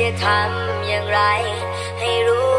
จะทำอย่างไร ให้รู้